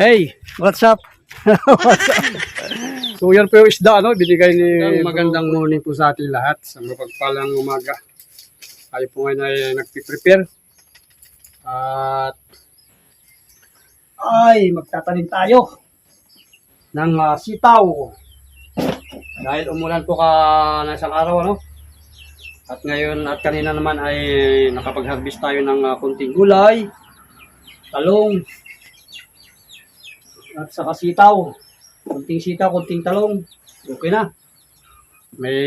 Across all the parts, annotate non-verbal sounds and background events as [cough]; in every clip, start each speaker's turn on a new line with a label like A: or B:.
A: Hey, what's up? [laughs] what's up? So yan po yung isda, ano, binigay ni...
B: Magandang, magandang morning po sa ating lahat sa mapagpalang umaga. Tayo po ngayon ay nagpiprepare. At
A: Ay, magtatanim tayo ng ah, sitaw.
B: dahil umulan po ka na isang araw, ano? At ngayon at kanina naman ay nakapag-harvest tayo ng ah, kunting gulay, talong,
A: At saka sitaw. Kunting sitaw, kunting talong.
B: okay na. May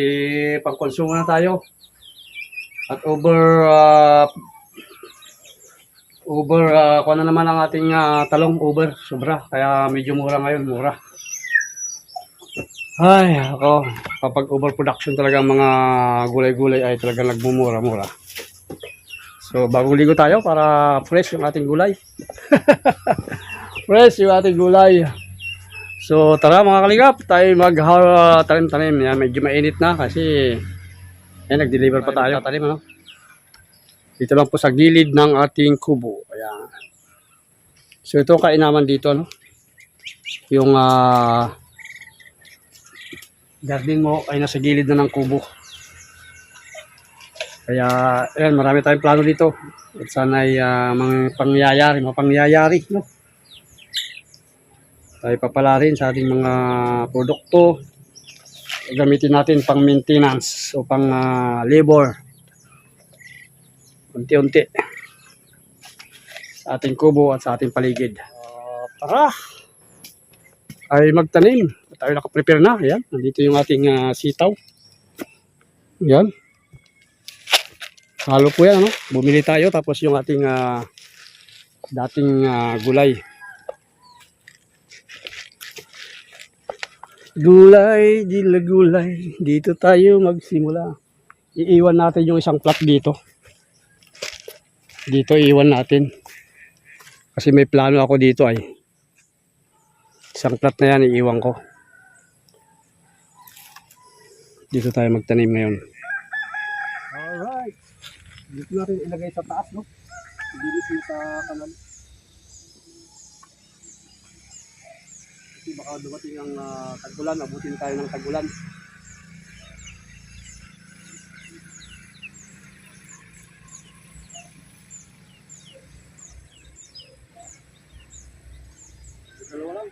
B: pangkonsumo na tayo. At over uh, over uh, kung ano naman ang ating ah, talong over sobra kaya medyo mura ngayon mura ay ako kapag overproduction talaga mga gulay-gulay ay talagang nagmumura-mura so bagong ligo tayo para fresh yung ating gulay [laughs] fresh yung ating gulay So tara mga kaligap, tayo mag uh, tanim-tanim. Yan, medyo mainit na kasi yan, nag-deliver pa tayo. Tanim, ano? Dito lang po sa gilid ng ating kubo. Ayan. So ito ang kainaman dito, ano? Yung ah, garden mo ay nasa gilid na ng kubo. Kaya, ayan, marami tayong plano dito. At sana ay ah, mga pangyayari, mga pangyayari, no? Tayo papala rin sa ating mga produkto. Gamitin natin pang maintenance o pang ah, labor. Unti-unti. Sa ating kubo at sa ating paligid. Ah, tara. Ay magtanim. Tayo nakaprepare na. Yan nandito yung ating ah, sitaw. Yan halo po yan ano? bumili tayo tapos yung ating ah, dating ah, gulay Gulay, dila gulay. Dito tayo magsimula. Iiwan natin yung isang plat dito. Dito iiwan natin. Kasi may plano ako dito ay. Isang plat na yan iiwan ko. Dito tayo magtanim ngayon.
A: Alright. Dito natin ilagay sa taas, no? Mo sa kanan.
B: Baka dumating ang ah, tagulan, abutin tayo ng tagulan. Dalawa lang.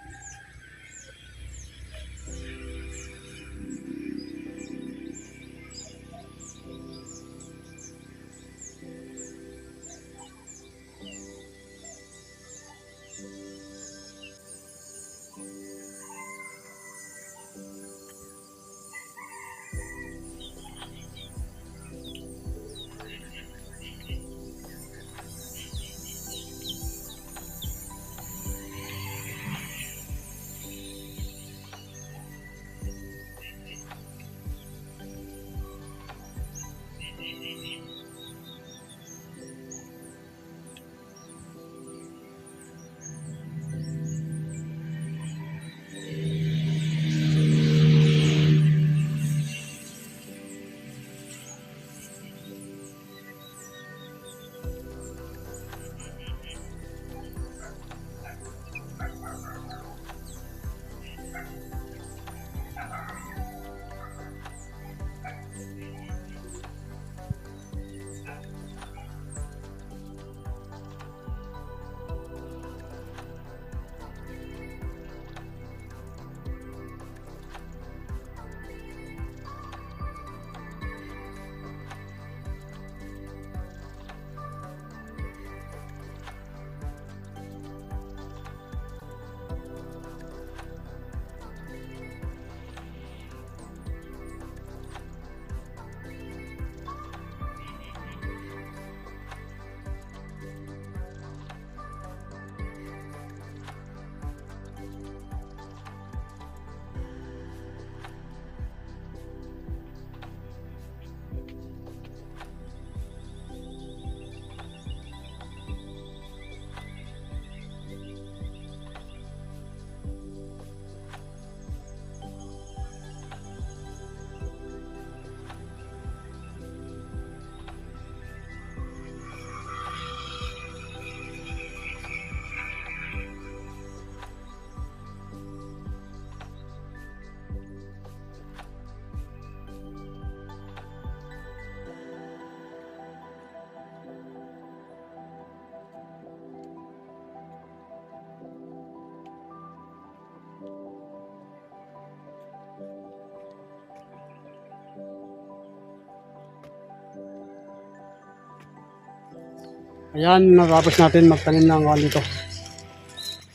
B: Ayan, natapos natin magtanim ng ano dito.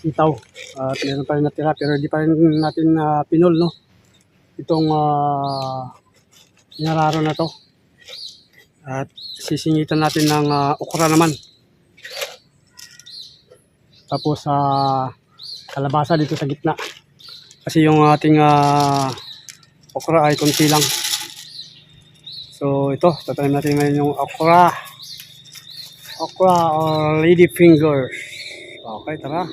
B: Sitaw. At meron pa rin natira pero hindi pa rin natin na pinol, no? Itong uh, inararo na to. At sisingitan natin ng ah, okra naman. Tapos sa kalabasa dito sa gitna. Kasi yung ating ah, okra ay konti lang. So ito, tatanim natin ngayon yung okra. Okra or lady fingers. Okay, tara.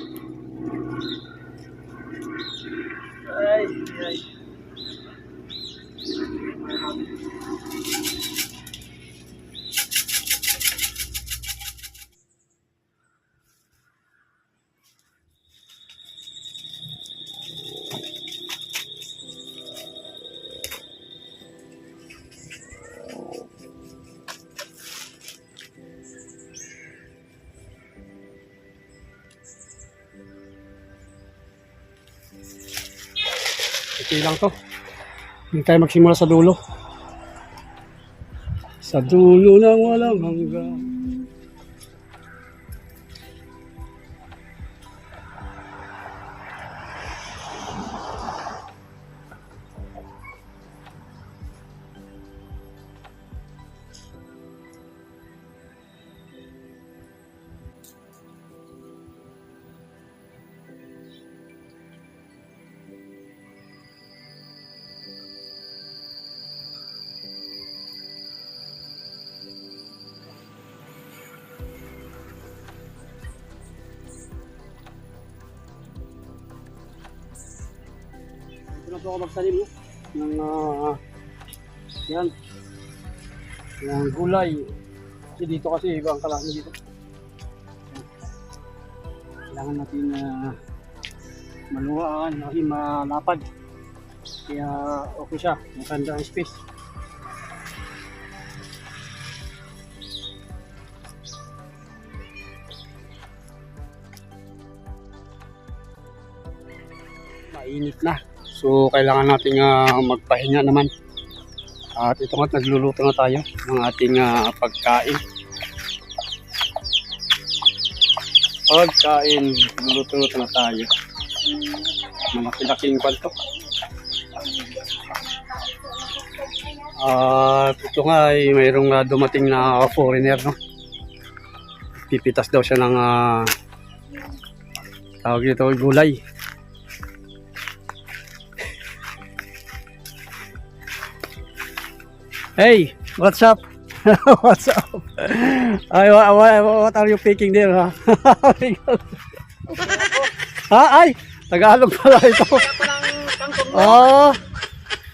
B: Okay lang to. Hindi tayo magsimula sa dulo. Sa dulo ng walang hanggan. Magtanim no? ng ah, yan. Ng gulay. Kasi dito kasi iba ang kalaki dito. Kailangan natin na maluwaan kasi malapad. Kaya okay siya. Maganda ang space. Mainit na So, kailangan nating ah, magpahinga naman. At ito nga, nagluluto na tayo ng ating ah, pagkain. Pagkain, luluto-luto na tayo. Malaking kwanto. At ito nga ay mayroong ah, dumating na foreigner, no? Pipitas daw siya ng ah, tawag dito, gulay. Hey, what's up? [laughs] what's up? Ay, what, what, what are you picking there, ha? ha? [laughs] Ay, Tagalog pala ito. Oo.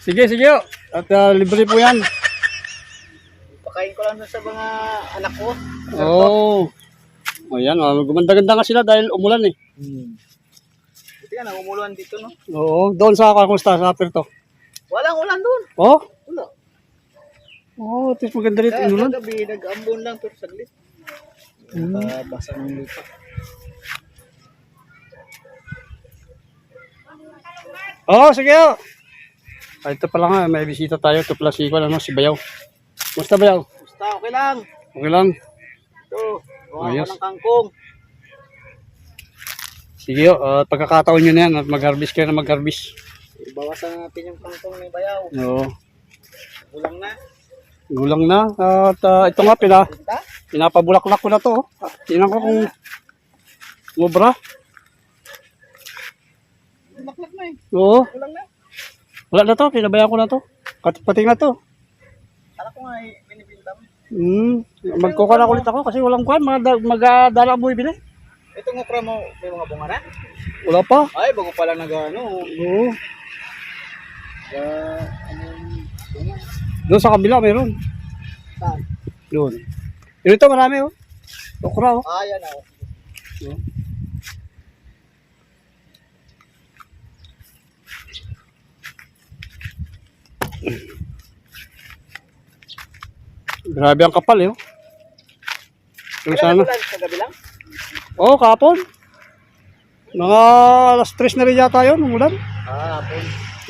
B: sige, sige. At ah, libre po yan.
A: Pakain ko lang sa mga anak ko.
B: Oo. Oh. Ayan, oh, gumanda-ganda nga sila dahil umulan eh.
A: Hmm. Buti ka, nangumuluan dito, no?
B: Oo, doon sa Kakusta, sa Aperto.
A: Walang ulan dun.
B: Oh? Oo, oh, tis maganda rin
A: Kaya
B: umulan.
A: kagabi, nag-ambon lang pero saglit.
B: Hmm.
A: Nakabasa ng lupa.
B: Oo, oh, sige. oh. Ah, ito pala nga, may bisita tayo. Ito pala si, ano, si Bayaw. Musta Bayaw?
A: Basta, okay lang.
B: Okay lang.
A: Ito, gawa
B: Ayos.
A: ng kangkong.
B: Sige, uh, pagkakataon nyo na yan at mag-harvest kayo na mag-harvest.
A: Ibawasan natin yung kangkong ng bayaw.
B: Oo.
A: Ulang na.
B: Gulang na. At ah, ito nga, pina, pinapabulaklak ko na to. Tingnan ko kung mubra.
A: Maklak na eh.
B: Oo.
A: Ulang na.
B: Wala na to, pinabayaan ko na to. Pating na to.
A: Kala ko nga eh, binibinta mo.
B: Hmm. Magkuka na ulit ako kasi walang da- magdala mo ibili.
A: Itong okra mo, may mga bunga na?
B: Wala pa.
A: Ay, bago pa lang nag ano.
B: Oo.
A: Uh, ano?
B: Doon sa kabila mayroon.
A: Saan?
B: Doon. Yun ito marami oh. Okra oh.
A: Ah, yan ako.
B: Grabe ang kapal eh. oh. Yung sana.
A: Sa lang?
B: Oo, oh, kapon. Mga alas 3 na rin yata yun, umulan.
A: Ah, hapon.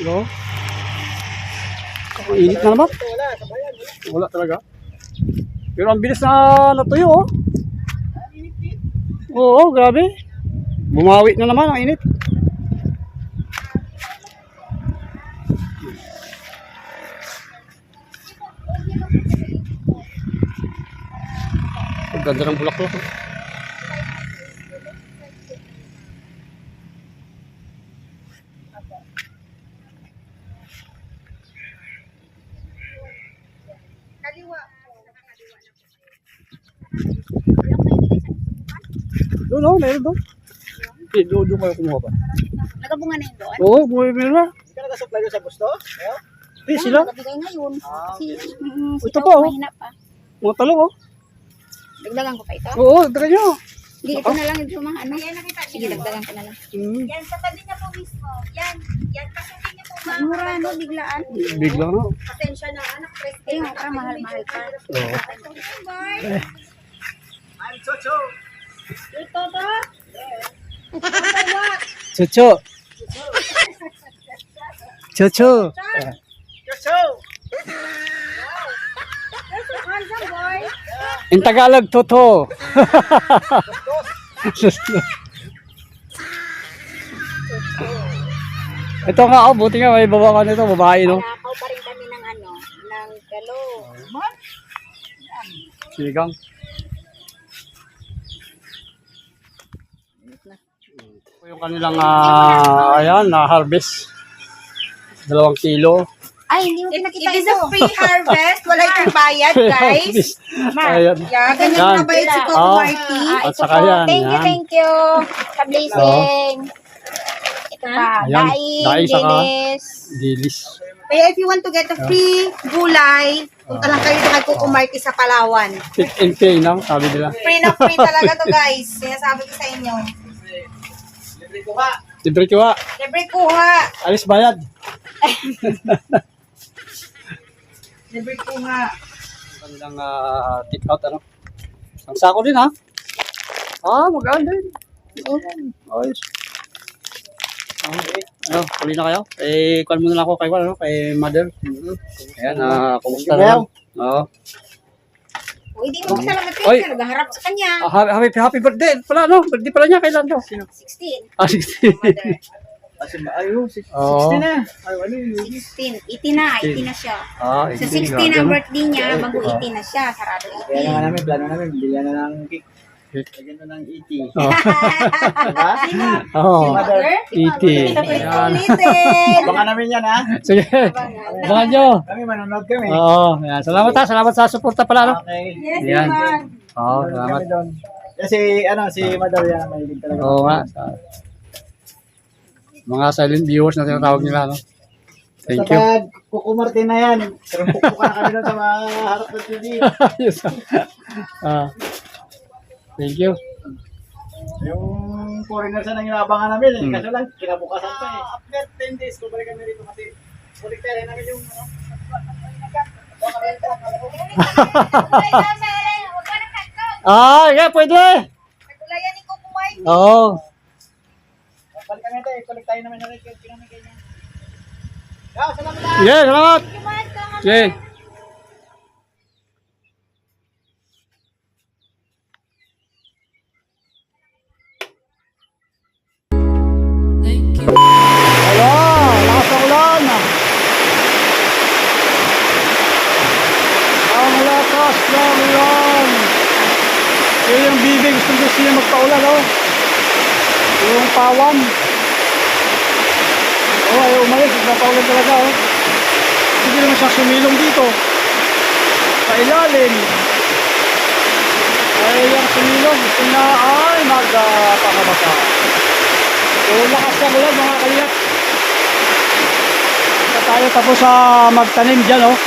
B: Oo. Init na naman.
A: Wala
B: talaga. Pero ang bilis na natuyo, oh. Oo, grabe. Bumawi na naman ang init. Ang ganda ng bulaklak. oh. Doon, oh, meron doon. Eh, doon, doon kayo kumuha ba?
C: Nagabunga na yun doon.
B: Oo, bumili meron na.
A: Hindi ka nag-supply doon sa gusto?
B: Eh, sila.
C: Nagabigay ngayon. Kasi, mm,
B: Ito
C: sitaw,
B: pa, oh.
C: pa.
B: Mga talong, oh.
C: Dagdagan ko pa ito.
B: Oo, taga nyo.
C: Hindi, ito na lang ito mga ano. Sige, dagdagan ko na lang.
B: Hmm.
D: Yan, sa tabi niya po mismo. Yan, yan, pasukin niyo po ma'am.
C: mura, no? Biglaan.
B: Bigla na.
D: Pasensya na, anak,
C: Eh, nga, parang mahal-mahal pa.
B: Oo.
A: I'm Chocho.
D: Ito to.
B: Chucho. Chucho.
D: Boy.
B: In Tagalog, Toto. Ito nga, oh, buti nga may bawa ka nito, babae, no?
C: Nakaw pa rin kami ng ano, ng galo.
B: Sinigang. Ito yung kanilang, ah, ayan, na-harvest. Dalawang kilo.
C: Ay, hindi mo
D: It,
C: pinakita
D: it is a free harvest. Wala itong bayad, [laughs] guys.
B: Ayan.
D: Yeah, ganyan
B: Yan.
D: na bayad si Coco
B: Oh.
D: Marty.
C: Ah,
B: At
C: ito
B: saka yan,
C: Thank you, thank you. Ka-blessing. Ito pa.
B: Ayan,
C: Daing,
B: daing
C: dilis.
B: Dilis.
D: Kaya if you want to get a free gulay, punta lang kayo kay Coco Marty sa Palawan.
B: Pick and pay, no? Sabi nila.
D: Free na free [laughs] talaga to, guys. Sinasabi ko sa inyo.
B: Libre kiwa.
D: Libre kuha.
B: Alis bayad. [laughs]
D: Libre kuha.
B: Kanilang uh, take out, ano? Ang sako din, ha? Ah, magaan din. Ayos. Okay. Ano, huli na kayo? Eh, call muna lang ako kay, ano, kay mother. Ayan, ah, kumusta na? Oo.
D: O, hindi mo salamat
B: Oy.
D: kayo. Nagharap sa kanya.
B: Ah, happy, happy, happy birthday pala, no? Birthday pala niya, kailan to?
D: 16.
B: Ah, 16. [laughs]
A: Kasi ayaw, 16
B: Oo.
A: na. Ay, ano yun?
C: 16. 18 na. 18 na siya.
B: Ah,
C: Sa 16 ang birthday niya, bago 18 na siya. Sarado
A: Kaya
C: 18.
A: nga namin, plano namin, bilhan na ng cake. Lagyan na ng 80. [laughs] [laughs]
B: Oh.
A: Diba?
B: Oo.
D: Mother?
B: 80. Ayan.
D: Ulitin.
A: Baka namin yan, ha?
B: Sige. Abangan nyo.
A: Kami, manonood kami.
B: Oo. Ayan. Salamat ha. Salamat sa suporta pala, no?
A: Okay.
D: Yes, naman.
B: Oo,
A: Manonood
B: salamat.
A: Kasi, ano, si Madal yan, mahilig talaga.
B: Oo nga. Sa- Mga silent viewers na tinatawag nila, no? Thank you.
A: Kapag kukumartin na yan, pero pupuka na kami sa mga harap ng TV.
B: Ayos. [laughs] ah. Thank you.
A: Yung foreigners na inaabangan namin eh.
B: Hmm.
A: Kaso lang, kinabukasan pa eh. After 10 days, kubalik kami rito kasi balik tayo namin yung ano.
B: Ah, yeah, pwede.
D: Nagulayan ni Marty.
B: Oo.
A: Balik kami tayo, balik tayo namin namin kayo. Yeah, salamat na.
B: Yeah, salamat. Okay. Wala, lakas ng ulan. Ang lakas ng ulan. Yun yung bibig, gusto gusto niya magpaulan, oh. Yung pawan. Oh, ayaw umalis, magpapaulan talaga, oh. Hindi naman siya sumilong dito. Sa ilalim. Ay, yung sumilong, gusto na, ay, magpakabasa. So, lakas ng ulan, mga kaliyat. Na tayo tapos sa magtanim dyan, oh.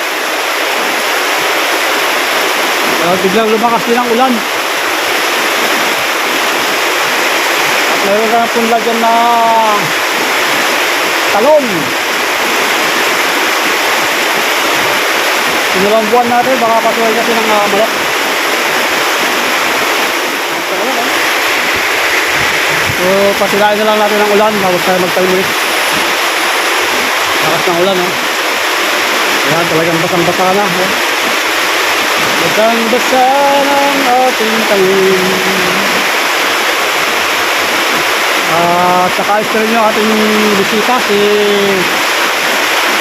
B: Uh, biglang lumakas din ang ulan. At meron ng punla dyan na talong. Sinulong buwan natin, baka patuloy kasi ng uh, malak. So, pasilain na lang natin ang ulan, bago tayo magtanim ulit. Lakas ng ulan, oh. Yan, talagang basang-basa na. Oh. Basang-basa ng ating talim. At saka ito rin yung ating bisita, si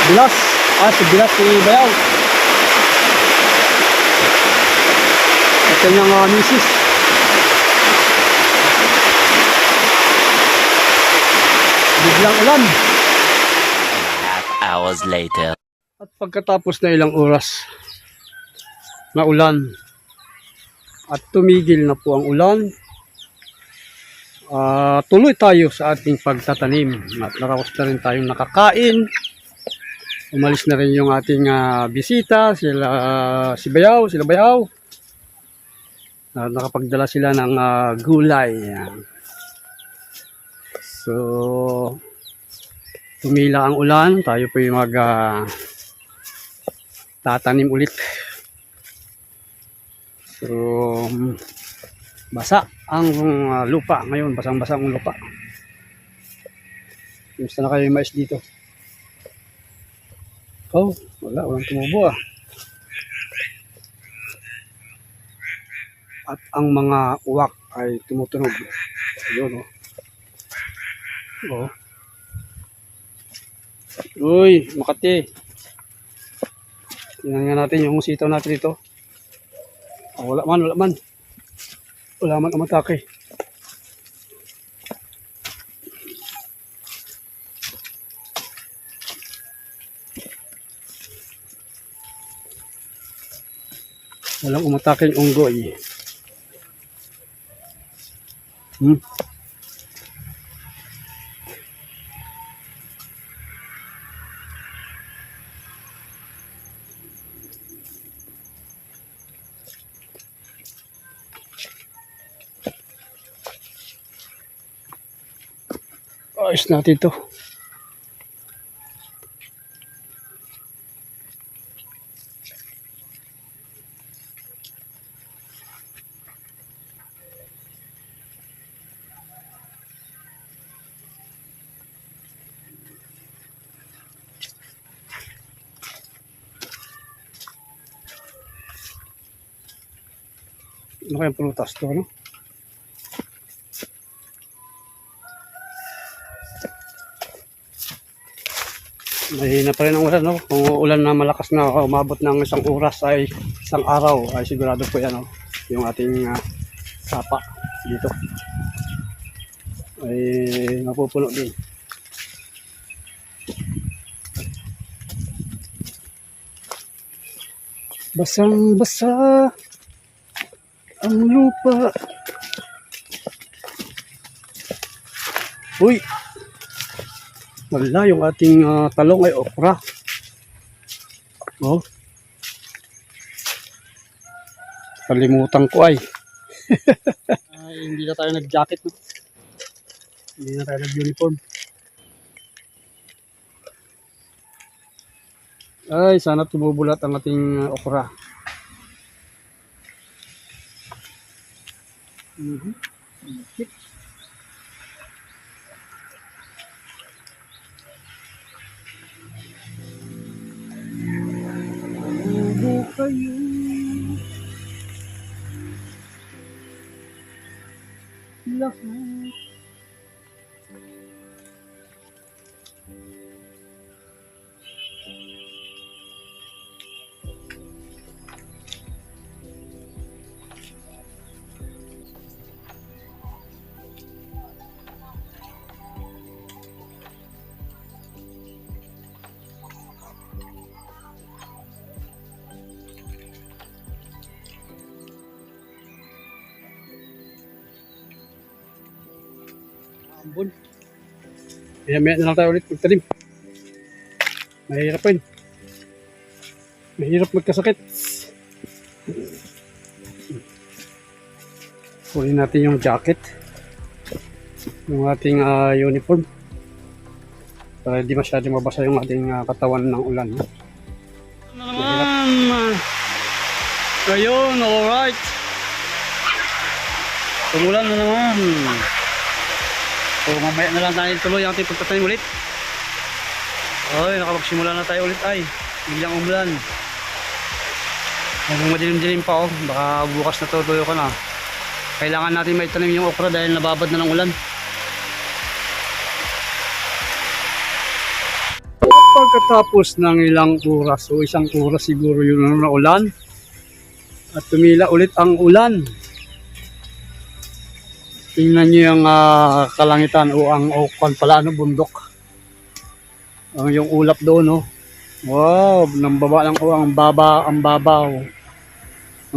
B: Bilas. Ah, si Bilas, si Bayaw. At kanyang uh, misis. Biglang ulan.
E: half hours later.
B: At pagkatapos na ilang oras na ulan at tumigil na po ang ulan, ah, tuloy tayo sa ating pagtatanim at naraos na rin tayong nakakain. Umalis na rin yung ating ah, bisita, sila si Bayaw, sila Bayaw. Na nakapagdala sila ng ah, gulay. Yan. So, tumila ang ulan, tayo po yung mag ah, tatanim ulit. So, basa ang uh, lupa ngayon, basang-basa ang lupa. Gusto na kayo yung mais dito. Oh, wala, walang tumubo ah. At ang mga uwak ay tumutunog. Ayun oh. Oh. Uy, Makati. Tingnan natin yung sitaw natin dito. Oh, wala man, wala man. Wala man ang matake. Walang umataking unggoy. Hmm. Natin to. Ano kayang prutas to, no? Mahina pa rin ang ulan, no? Kung ulan na malakas na umabot ng isang oras ay isang araw ay sigurado po yan, no? Yung ating ah, sapa dito ay mapupuno din. Basang basa ang lupa. Uy! Wala, yung ating ah, talong ay okra. Oh. Kalimutan ko ay. ay [laughs] hindi na tayo nag-jacket. No? Hindi na tayo nag-uniform. Ay, sana tumubulat ang ating ah, okra. Mhm. Tumubo kayo. Lahat. Kaya may na lang tayo ulit magtanim. Mahirap pa yun. Mahirap magkasakit. Kunin natin yung jacket. Yung ating ah, uniform. Para hindi masyadong mabasa yung ating ah, katawan ng ulan. No? Ano naman? Ayun, alright. Tumulan na naman. So mamaya na lang tayo tuloy ang ating pagtatanim ulit. Ay, nakapagsimula na tayo ulit ay. Biglang umulan. Magmumadilim-dilim pa oh. Baka bukas na tutuyo ko na. Kailangan natin may tanim yung okra dahil nababad na ng ulan. Pagkatapos ng ilang oras o isang oras siguro yun na ulan at tumila ulit ang ulan. Tingnan niyo yung ah, kalangitan o ang o kwan pala ano bundok. Ang yung ulap doon no. Wow, nang baba ng o ang baba ang babaw.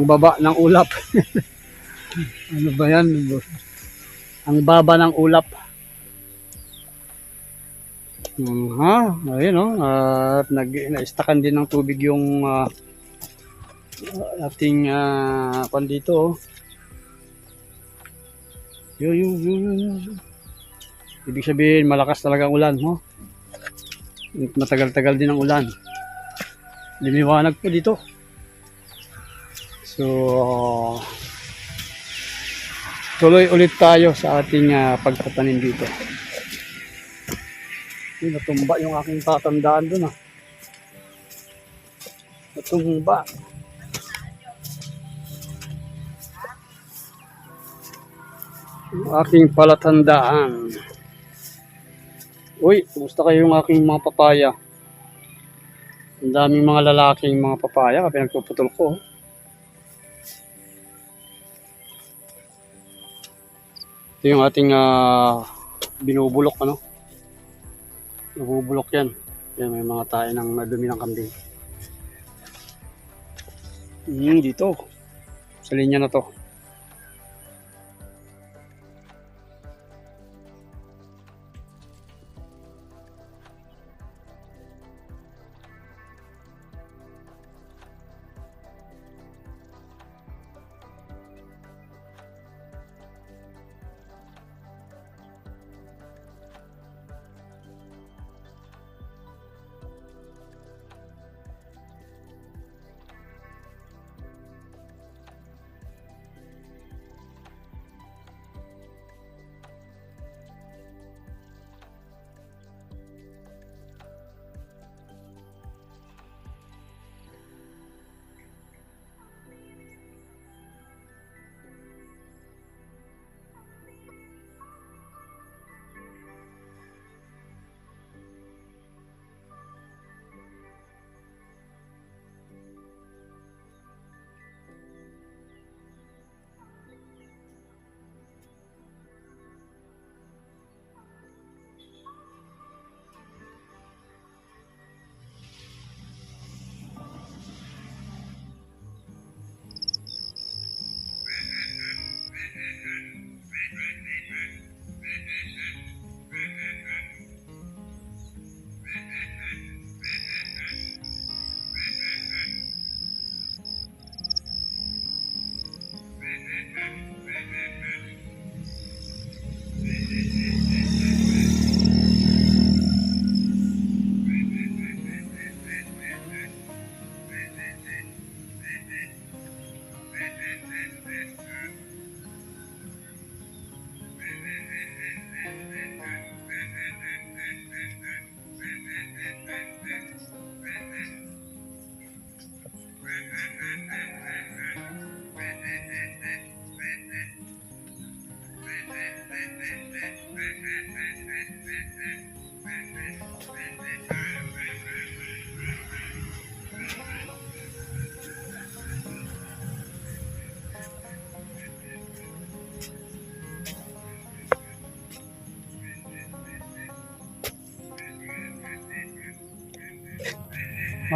B: Ang baba ng ulap. [laughs] ano ba yan? Ang baba ng ulap. Hmm, ha, ayun oh. At nag naistakan din ng tubig yung ah, ating uh, pan dito oh. Yo, yo, yo, yo. Ibig sabihin, malakas talaga ang ulan, no? Matagal-tagal din ang ulan. Limiwanag po dito. So, tuloy ulit tayo sa ating ah, pagtatanim dito. Yung natumba yung aking tatandaan dun ah. Natumba. Yung aking palatandaan. Uy, kumusta kayo yung aking mga papaya? Ang daming mga lalaking mga papaya kaya pinagpuputol ko. oh. Ito yung ating ah, binubulok ano. Nabubulok yan. Yan may mga tayo ng madumi ng kambing. Hmm, dito. Sa linya na to.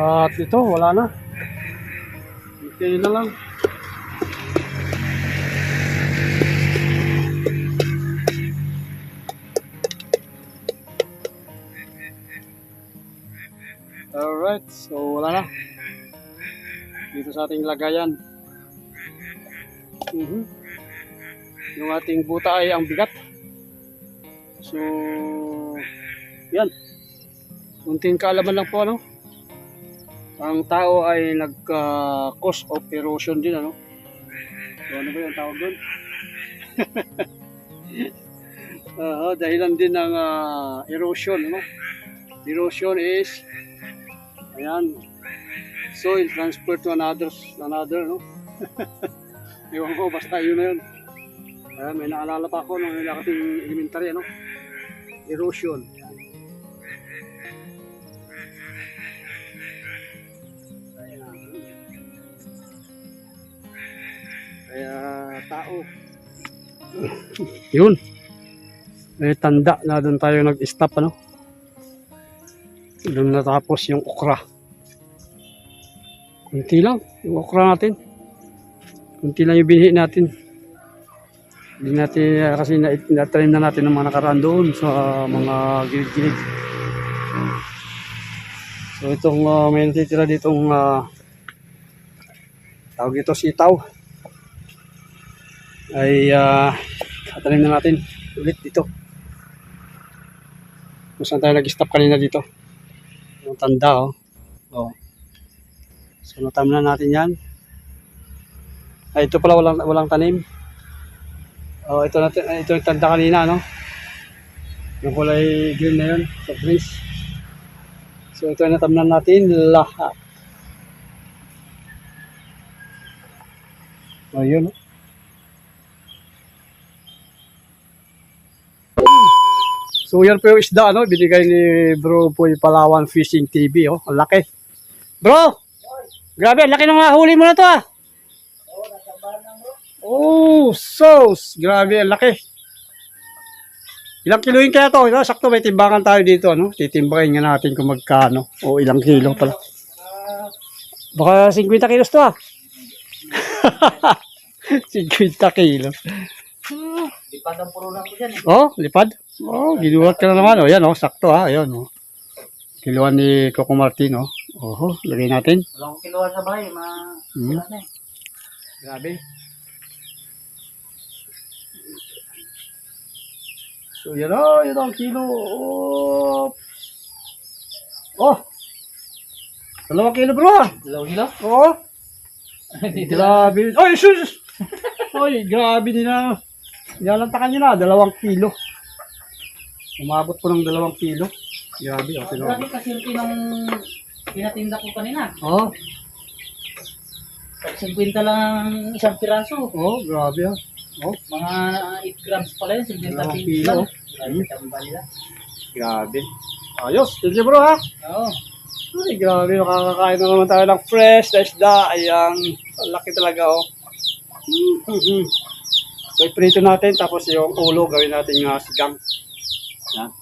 B: At ito, wala na. Okay na lang. Alright, so wala na. Dito sa ating lagayan. Mhm. Yung ating buta ay ang bigat. So, yan. Munting kaalaman lang po, ano? Ang tao ay nagka-cause of erosion din ano. So, ano ba yung tawag doon? [laughs] Oo, dahilan din ng ah, erosion, ano? Erosion is ayan, soil transfer to another, another, no? [laughs] Ewan ko, basta yun na yun. Ayan, may naalala pa ako nung nakating elementary, ano? Erosion.
A: Kaya tao.
B: Yun. May tanda na doon tayo nag-stop ano. Doon natapos yung okra. Kunti lang yung okra natin. Kunti lang yung binhi natin. Hindi natin kasi na, na-train na natin ng mga nakaraan doon sa mga gilid-gilid. So itong uh, may natitira ditong uh, tawag ito sitaw ay uh, tatanim na natin ulit dito. Kung saan tayo nag-stop kanina dito. Yung tanda oh. oh. So natam na natin yan. Ay, ito pala walang, walang tanim. Oh, ito natin, ito yung tanda kanina, no? Yung kulay green na yun, sa trees. So ito yung natamnan natin lahat. Oh, yun, oh. So yan po yung isda, ano, binigay ni Bro Boy Palawan Fishing TV, oh. Ang laki. Bro! Grabe, ang laki ng huli mo na to, ah. Oh, sauce! Grabe, ang laki. Ilang kiloin kaya to? Ito, sakto, may timbangan tayo dito, ano? Titimbangin nga natin kung magkano. O ilang kilo pala. Baka 50 kilos to, ah. [laughs] 50 kilos.
A: Lipad ang puro lang ko dyan eh.
B: Oh, lipad. Oh, ginulat ka na naman. Oh, yan oh, sakto ha. Ayan oh. Kiluan ni Coco Martin oh. Oho, lagay natin.
A: Walang kiluan sa bahay. Ma...
B: Hmm.
A: Wala na eh.
B: Grabe. So yan oh, yan ang kilo. Oh. Oh. Dalawang kilo bro. ah.
A: Dalawang kilo?
B: Oo. [laughs] grabe. Ay, sus! Ay, grabe din na. Nilalantakan nyo na, dalawang kilo. Umabot po ng dalawang kilo. Grabe, oh, tino.
A: Grabe kasi yung pinang pinatinda ko kanina.
B: Oh,
A: Pag 50 lang isang piraso.
B: oh, grabe ah. Oh,
A: Mga 8 grams pala yun. 50
B: Dalawang
A: piso.
B: kilo.
A: Grabe, tamba nila.
B: grabe. Ayos, thank you bro ha.
A: Oo.
B: Ay, grabe, makakakain na naman tayo ng fresh na isda. Ayan, laki talaga oh. Mm-hmm. So, iprito natin, tapos yung ulo, gawin natin nga sigang. Yan.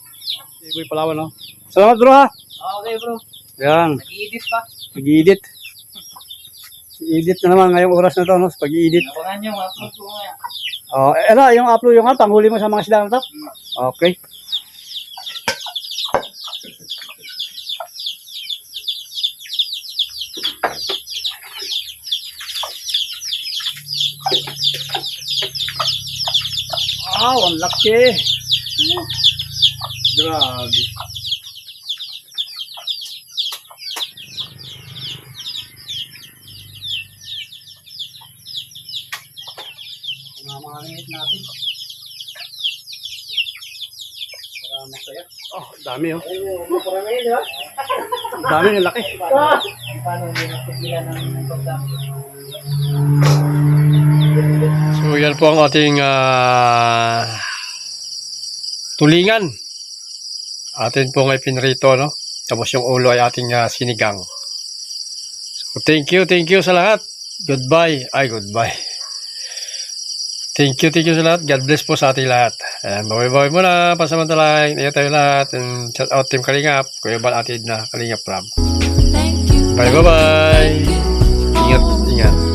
B: Iboy palawan, no? Salamat, bro, ha?
A: Okay bro.
B: Yan,
A: Nag-i-edit pa.
B: pag-i-edit. I-edit na naman ngayong oras na to, no? Pag-i-edit.
A: Abangan nyo. Upload ko mamaya.
B: Oh, eh, ano, yung upload yung ano, panghuli mo sa mga isda na to? Okay. Wow, ang laki. Grabe. Mamangit natin. Para masaya. Oh, dami oh.
A: Na yun, di ba? [laughs]
B: Dami ng laki. [laughs]
A: Paano hindi napigilan ng pagdami?
F: So yan po ang ating ah, tulingan. Atin po ngay pinrito, no? Tapos yung ulo ay ating ah, sinigang. So thank you, thank you sa lahat. Goodbye. Ay, goodbye. Thank you, thank you sa lahat. God bless po sa ating lahat. Ayan, baway-baway muna. Pasamantalahin. Ingat tayo lahat. And shout out Team Kalingap. Kuya Bal atid na Kalingap Rob. Bye, bye-bye. Ingat, ingat.